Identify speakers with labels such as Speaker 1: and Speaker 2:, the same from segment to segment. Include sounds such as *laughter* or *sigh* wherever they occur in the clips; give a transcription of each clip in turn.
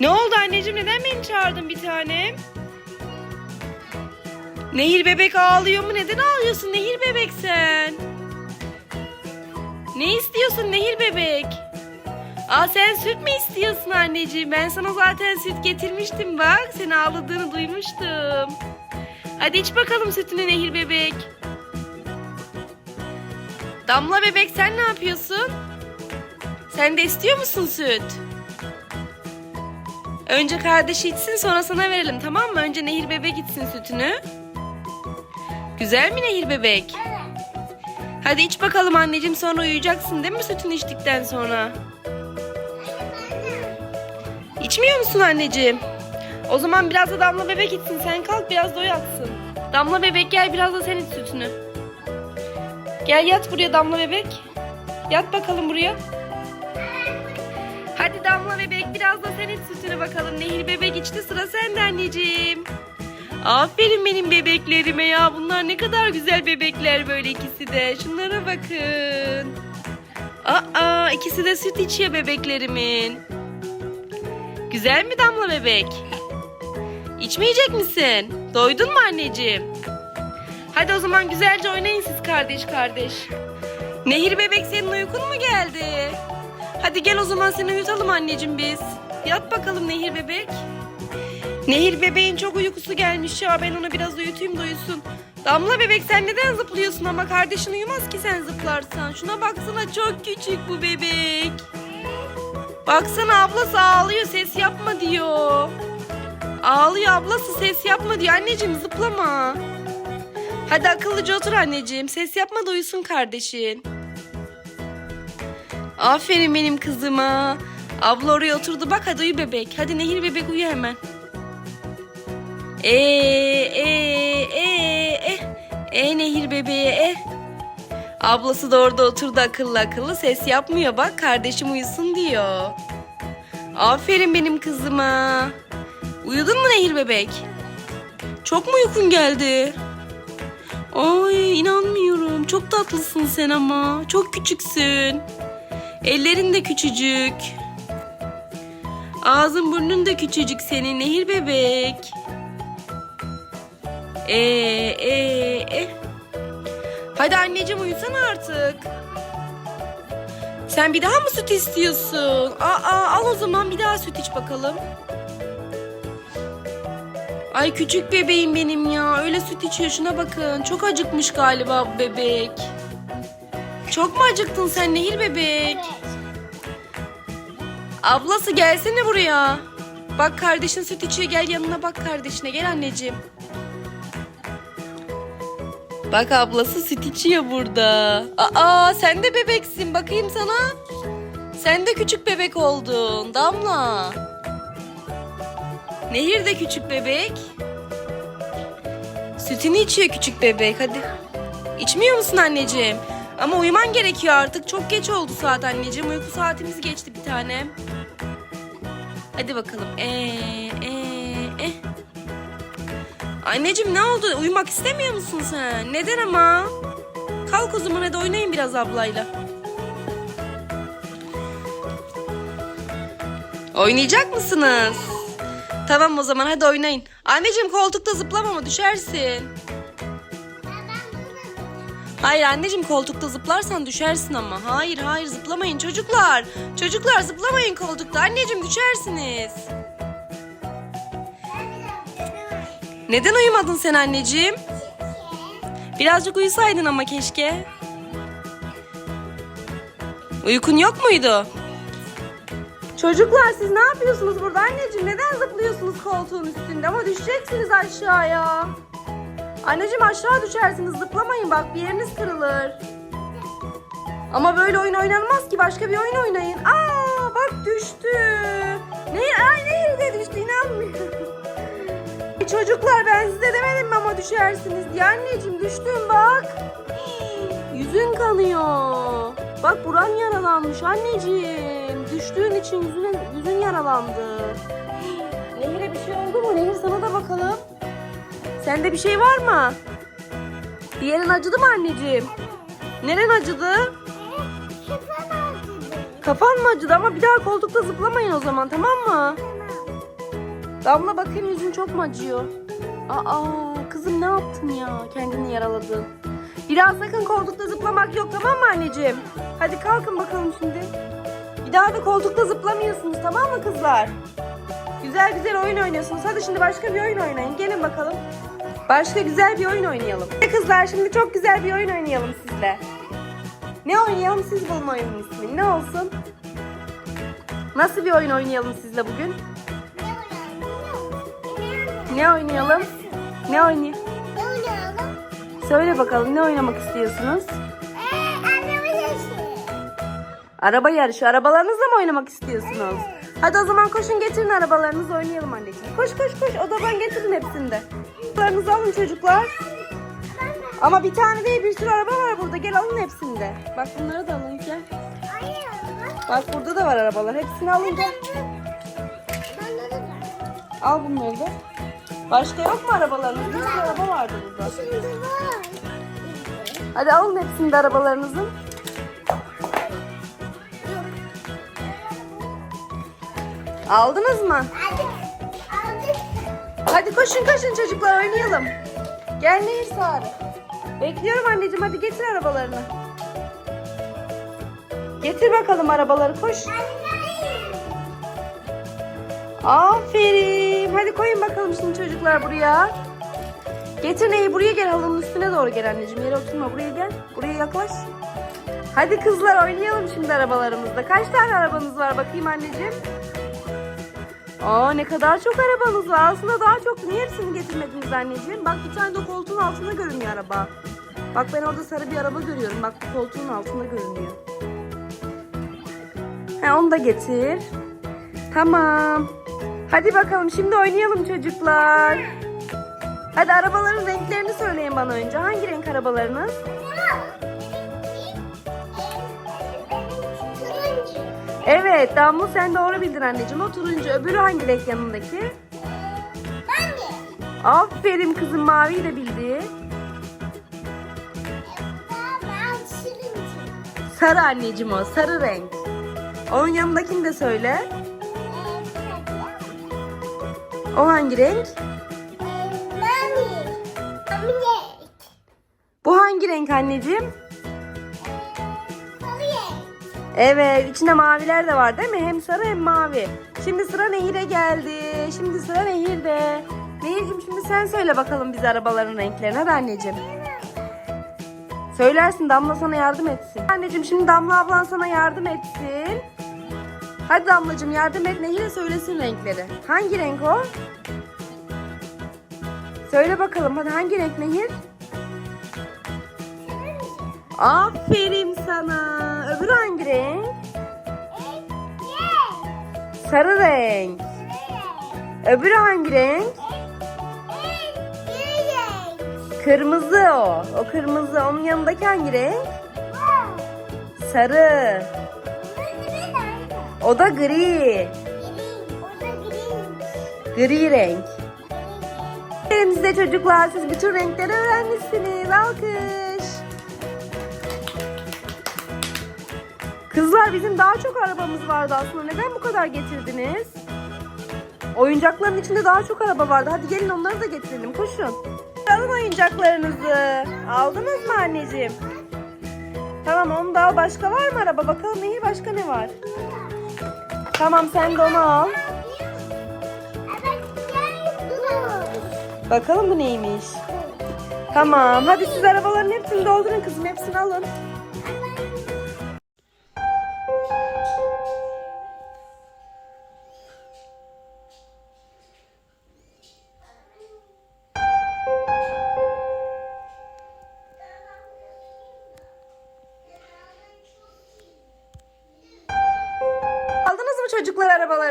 Speaker 1: Ne oldu anneciğim neden beni çağırdın bir tanem? Nehir bebek ağlıyor mu? Neden ağlıyorsun Nehir bebek sen? Ne istiyorsun Nehir bebek? Aa sen süt mü istiyorsun anneciğim? Ben sana zaten süt getirmiştim bak. Sen ağladığını duymuştum. Hadi iç bakalım sütünü Nehir bebek. Damla bebek sen ne yapıyorsun? Sen de istiyor musun süt? Önce kardeşi içsin sonra sana verelim tamam mı? Önce Nehir bebek içsin sütünü. Güzel mi Nehir bebek? Hadi iç bakalım anneciğim sonra uyuyacaksın değil mi sütünü içtikten sonra? İçmiyor musun anneciğim? O zaman biraz da Damla bebek içsin. Sen kalk biraz da o yatsın. Damla bebek gel biraz da sen iç sütünü. Gel yat buraya Damla bebek. Yat bakalım buraya. Hadi Damla bebek biraz da sen iç sütünü bakalım. Nehir bebek içti sıra sende anneciğim. Aferin benim bebeklerime ya. Bunlar ne kadar güzel bebekler böyle ikisi de. Şunlara bakın. Aa ikisi de süt içiyor bebeklerimin. Güzel mi Damla bebek? İçmeyecek misin? Doydun mu anneciğim? Hadi o zaman güzelce oynayın siz kardeş kardeş. Nehir bebek senin uykun mu geldi? Hadi gel o zaman seni uyutalım anneciğim biz. Yat bakalım Nehir bebek. Nehir bebeğin çok uykusu gelmiş ya ben onu biraz uyutayım da uyusun. Damla bebek sen neden zıplıyorsun ama kardeşin uyumaz ki sen zıplarsan. Şuna baksana çok küçük bu bebek. Baksana ablası ağlıyor ses yapma diyor. Ağlıyor ablası ses yapma diyor. Anneciğim zıplama. Hadi akıllıca otur anneciğim. Ses yapma da uyusun kardeşin. Aferin benim kızıma. Abla oraya oturdu bak hadi uyu bebek. Hadi Nehir bebek uyu hemen. E e e e e Nehir bebeğe e. Ablası da orada oturdu akıllı akıllı ses yapmıyor bak kardeşim uyusun diyor. Aferin benim kızıma. Uyudun mu Nehir bebek? Çok mu uykun geldi? Ay inanmıyorum. Çok tatlısın sen ama. Çok küçüksün. Ellerin de küçücük. Ağzın burnun da küçücük senin Nehir bebek. Ee, ee, e. Hadi anneciğim uyusana artık. Sen bir daha mı süt istiyorsun? Aa, al o zaman bir daha süt iç bakalım. Ay küçük bebeğim benim ya. Öyle süt içiyor şuna bakın. Çok acıkmış galiba bu bebek. Çok mu acıktın sen Nehir bebek? Ablası gelsene buraya. Bak kardeşin süt içiyor gel yanına bak kardeşine gel anneciğim. Bak ablası süt içiyor burada. Aa sen de bebeksin bakayım sana. Sen de küçük bebek oldun Damla. Nehir de küçük bebek. Sütünü içiyor küçük bebek hadi. İçmiyor musun anneciğim? Ama uyuman gerekiyor artık. Çok geç oldu saat anneciğim. Uyku saatimiz geçti bir tane. Hadi bakalım. Ee, ee, eh. Anneciğim ne oldu? Uyumak istemiyor musun sen? Neden ama? Kalk o zaman hadi oynayın biraz ablayla. Oynayacak mısınız? Tamam o zaman hadi oynayın. Anneciğim koltukta zıplama ama düşersin. Hayır anneciğim koltukta zıplarsan düşersin ama. Hayır hayır zıplamayın çocuklar. Çocuklar zıplamayın koltukta. Anneciğim düşersiniz. Neden uyumadın sen anneciğim? Birazcık uyusaydın ama keşke. Uykun yok muydu? Çocuklar siz ne yapıyorsunuz burada anneciğim? Neden zıplıyorsunuz koltuğun üstünde? Ama düşeceksiniz aşağıya. Anneciğim aşağı düşersiniz. Zıplamayın bak bir yeriniz kırılır. Ama böyle oyun oynanmaz ki. Başka bir oyun oynayın. Aa bak düştü. Ne? Ay nehir de düştü inanmıyorum. *laughs* Çocuklar ben size demedim mi ama düşersiniz diye. Anneciğim düştün bak. Yüzün kanıyor. Bak buran yaralanmış anneciğim. Düştüğün için yüzün, yüzün yaralandı. Nehir'e bir şey oldu mu? Nehir sana da bakalım. Sende bir şey var mı? Bir yerin acıdı mı anneciğim? Neren acıdı? Kafan mı acıdı ama bir daha koltukta zıplamayın o zaman tamam mı? Damla bakayım yüzün çok mu acıyor? Aa kızım ne yaptın ya? Kendini yaraladın. Biraz sakın koltukta zıplamak yok tamam mı anneciğim? Hadi kalkın bakalım şimdi. Bir daha da koltukta zıplamıyorsunuz tamam mı kızlar? Güzel güzel oyun oynuyorsunuz. Hadi şimdi başka bir oyun oynayın. Gelin bakalım. Başka güzel bir oyun oynayalım. Kızlar şimdi çok güzel bir oyun oynayalım sizle. Ne oynayalım siz bulun oyunun ismini. Ne olsun? Nasıl bir oyun oynayalım sizle bugün? Ne oynayalım? Ne oynayalım? Söyle bakalım ne oynamak istiyorsunuz? Araba yarışı. Arabalarınızla mı oynamak istiyorsunuz? Hadi o zaman koşun getirin arabalarınızı oynayalım anneciğim. Koş koş koş odadan getirin hepsini de. Arabalarınızı alın çocuklar. Ama bir tane değil bir sürü araba var burada. Gel alın hepsini de. Bak bunları da alın gel. Bak burada da var arabalar. Hepsini alın gel. Al bunları da. Başka yok mu arabalarınız? Bir sürü araba vardı burada. Hadi alın hepsini de arabalarınızın. Aldınız mı? Hadi koşun koşun çocuklar oynayalım. Gel Nehir Sarı. Bekliyorum anneciğim hadi getir arabalarını. Getir bakalım arabaları koş. Aferin. Hadi koyun bakalım şimdi çocuklar buraya. Getir neyi buraya gel halının üstüne doğru gel anneciğim. Yere oturma buraya gel. Buraya yaklaş. Hadi kızlar oynayalım şimdi arabalarımızda. Kaç tane arabanız var bakayım anneciğim? Aa ne kadar çok arabanız var. Aslında daha çok. Niye hepsini getirmediniz anneciğim? Bak bir tane de koltuğun altında görünüyor araba. Bak ben orada sarı bir araba görüyorum. Bak koltuğun altında görünüyor. He onu da getir. Tamam. Hadi bakalım şimdi oynayalım çocuklar. Hadi arabaların renklerini söyleyin bana önce. Hangi renk arabalarınız? Evet Damla sen doğru bildin anneciğim. O turuncu. Öbürü hangi renk yanındaki? Aferin kızım maviyi de bildi. Sarı anneciğim o. Sarı renk. Onun yanındakini de söyle. O hangi renk? Bu hangi renk anneciğim? Evet, içinde maviler de var değil mi? Hem sarı hem mavi. Şimdi sıra Nehir'e geldi. Şimdi sıra Nehir'de. Nehir'cim şimdi sen söyle bakalım bize arabaların renklerini. Hadi anneciğim. Söylersin Damla sana yardım etsin. Anneciğim şimdi Damla ablan sana yardım etsin. Hadi Damlacığım yardım et Nehir'e söylesin renkleri. Hangi renk o? Söyle bakalım hadi hangi renk Nehir? Aferin sana. Öbürü hangi renk? Sarı renk. Öbürü hangi renk? Kırmızı o. O kırmızı. Onun yanındaki hangi renk? Sarı. O da gri. Gri renk. Elimizde çocuklar siz bütün renkleri öğrenmişsiniz. Alkış. Kızlar bizim daha çok arabamız vardı aslında. Neden bu kadar getirdiniz? Oyuncakların içinde daha çok araba vardı. Hadi gelin onları da getirelim. Koşun. Alın oyuncaklarınızı. Aldınız mı anneciğim? Tamam onu da al. Başka var mı araba? Bakalım neyi başka ne var? Tamam sen de onu al. Bakalım bu neymiş? Tamam. Hadi siz arabaların hepsini doldurun kızım. Hepsini alın.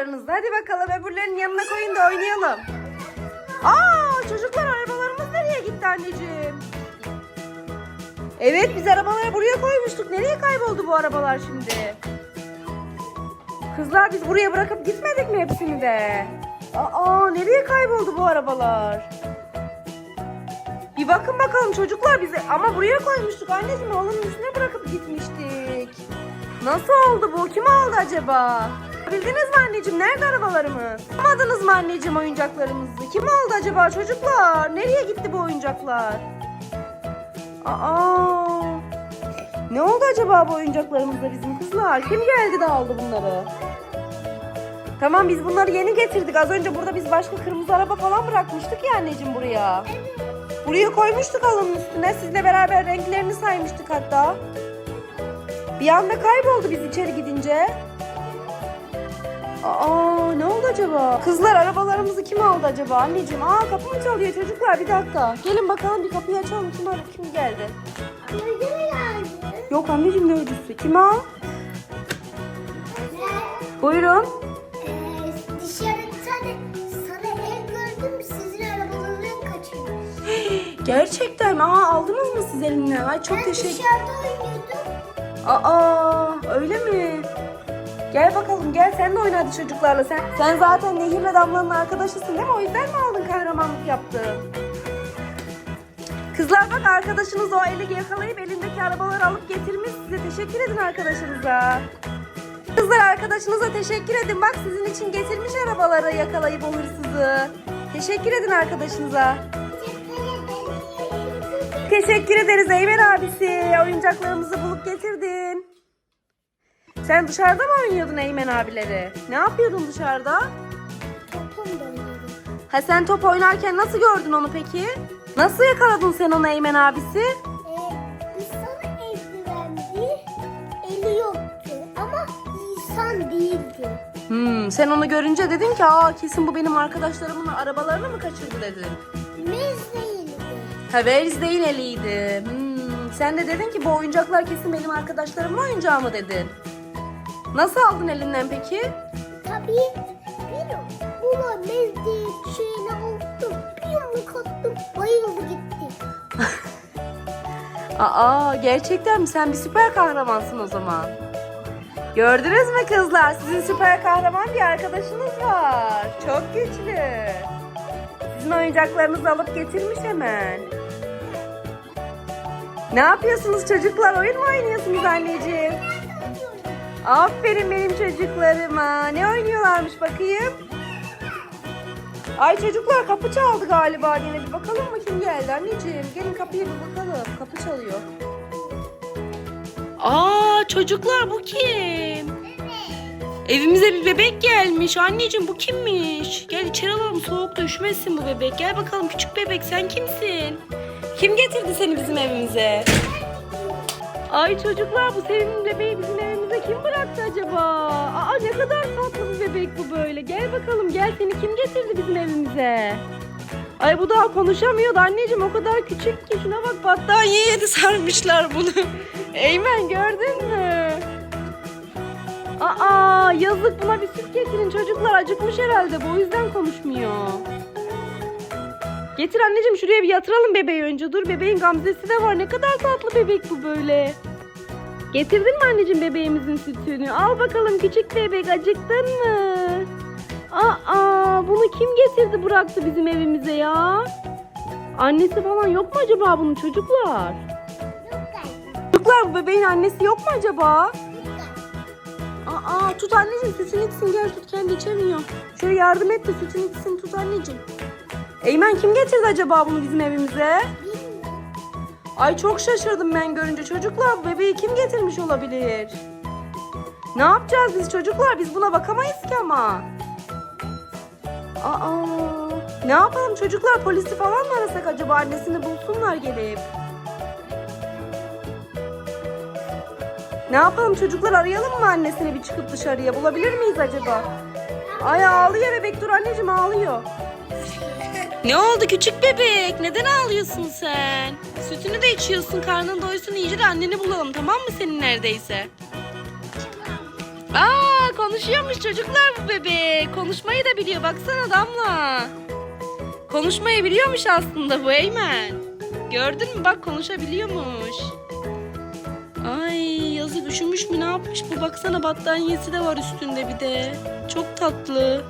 Speaker 1: Çocuklar arabalarınızı? Hadi bakalım öbürlerinin yanına koyun da oynayalım. Aa çocuklar arabalarımız nereye gitti anneciğim? Evet biz arabaları buraya koymuştuk. Nereye kayboldu bu arabalar şimdi? Kızlar biz buraya bırakıp gitmedik mi hepsini de? Aa nereye kayboldu bu arabalar? Bir bakın bakalım çocuklar bize ama buraya koymuştuk anneciğim halının üstüne bırakıp gitmiştik. Nasıl oldu bu? Kim aldı acaba? Bildiniz mi anneciğim? Nerede arabalarımız? Almadınız mı anneciğim oyuncaklarımızı? Kim aldı acaba çocuklar? Nereye gitti bu oyuncaklar? Aa! Ne oldu acaba bu oyuncaklarımızda bizim kızlar? Kim geldi de aldı bunları? Tamam biz bunları yeni getirdik. Az önce burada biz başka kırmızı araba falan bırakmıştık ya anneciğim buraya. Buraya koymuştuk halının üstüne. Sizle beraber renklerini saymıştık hatta. Bir anda kayboldu biz içeri gidince. Aa ne oldu acaba? Kızlar arabalarımızı kim aldı acaba anneciğim? Aa kapı mı çalıyor çocuklar bir dakika. Gelin bakalım bir kapıyı açalım kim aradı kim geldi? Yok anneciğim ne ödüsü? Kim o? Buyurun.
Speaker 2: Ee, dışarıda sana ev gördüm sizin arabalarından kaçırmış. *gasps*
Speaker 1: Gerçekten mi? Aa aldınız mı siz eline? Ay çok
Speaker 2: Ben
Speaker 1: teşekkür
Speaker 2: dışarıda oynuyordum.
Speaker 1: Aa öyle mi? Gel bakalım gel sen de oyna hadi çocuklarla sen. Sen zaten Nehir'le Damla'nın arkadaşısın değil mi? O yüzden mi aldın kahramanlık yaptın? Kızlar bak arkadaşınız o eli yakalayıp elindeki arabaları alıp getirmiş size. Teşekkür edin arkadaşınıza. Kızlar arkadaşınıza teşekkür edin. Bak sizin için getirmiş arabaları yakalayıp o hırsızı. Teşekkür edin arkadaşınıza. Teşekkür ederiz Eymen abisi. Oyuncaklarımızı bulup getirdin. Sen dışarıda mı oynuyordun Eymen abileri? Ne yapıyordun dışarıda?
Speaker 2: Topum dönüyorum.
Speaker 1: Ha sen top oynarken nasıl gördün onu peki? Nasıl yakaladın sen onu Eymen abisi?
Speaker 2: Ee, biz sana. Eli yoktu ama insan değildi.
Speaker 1: Hmm, sen onu görünce dedin ki aa kesin bu benim arkadaşlarımın arabalarını mı kaçırdı dedin.
Speaker 2: Mez değildi.
Speaker 1: Ha değil eliydi. Hmm, sen de dedin ki bu oyuncaklar kesin benim arkadaşlarımın oyuncağı mı dedin. Nasıl aldın elinden peki?
Speaker 2: Tabii bir buna değil şeyini aldım. Bir yumruk attım. Bayıldı gitti. *laughs*
Speaker 1: Aa gerçekten mi? Sen bir süper kahramansın o zaman. Gördünüz mü kızlar? Sizin süper kahraman bir arkadaşınız var. Çok güçlü. Sizin oyuncaklarınızı alıp getirmiş hemen. Ne yapıyorsunuz çocuklar? Oyun mu oynuyorsunuz anneciğim? Aferin benim çocuklarıma. Ne oynuyorlarmış bakayım? Ay çocuklar kapı çaldı galiba yine. Bir bakalım mı kim geldi anneciğim? Gelin kapıya bir bakalım. Kapı çalıyor. Aa çocuklar bu kim? Evimize bir bebek gelmiş. Anneciğim bu kimmiş? Gel içeri alalım soğukta üşümesin bu bebek. Gel bakalım küçük bebek sen kimsin? Kim getirdi seni bizim evimize? Ay çocuklar bu sevimli bebeği bizim evimize acaba? Aa ne kadar tatlı bir bebek bu böyle. Gel bakalım gel seni kim getirdi bizim evimize? Ay bu daha konuşamıyordu anneciğim o kadar küçük ki şuna bak battaniyeye de *laughs* sarmışlar bunu. Eymen gördün mü? Aa yazık buna bir süt getirin çocuklar acıkmış herhalde bu o yüzden konuşmuyor. Getir anneciğim şuraya bir yatıralım bebeği önce. Dur bebeğin gamzesi de var. Ne kadar tatlı bebek bu böyle. Getirdin mi anneciğim bebeğimizin sütünü? Al bakalım küçük bebek acıktın mı? Aa bunu kim getirdi bıraktı bizim evimize ya? Annesi falan yok mu acaba bunun çocuklar?
Speaker 2: Yok.
Speaker 1: Çocuklar bu bebeğin annesi yok mu acaba? Aa tut anneciğim sütünü içsin gel tut kendi içemiyor. Şöyle yardım et de sütünü içsin tut anneciğim. Eymen kim getirdi acaba bunu bizim evimize? Ay çok şaşırdım ben görünce. Çocuklar bebeği kim getirmiş olabilir? Ne yapacağız biz çocuklar? Biz buna bakamayız ki ama. Aa, ne yapalım çocuklar? Polisi falan mı arasak acaba? Annesini bulsunlar gelip. Ne yapalım çocuklar? Arayalım mı annesini bir çıkıp dışarıya? Bulabilir miyiz acaba? Ay ağlıyor bebek. Dur anneciğim ağlıyor. Ne oldu küçük bebek? Neden ağlıyorsun sen? Sütünü de içiyorsun, karnın doysun iyice de anneni bulalım tamam mı senin neredeyse? Aa konuşuyormuş çocuklar bu bebek. Konuşmayı da biliyor baksana Damla. Konuşmayı biliyormuş aslında bu Eymen. Gördün mü bak konuşabiliyormuş. Ay yazık üşümüş mü ne yapmış bu baksana battaniyesi de var üstünde bir de. Çok tatlı.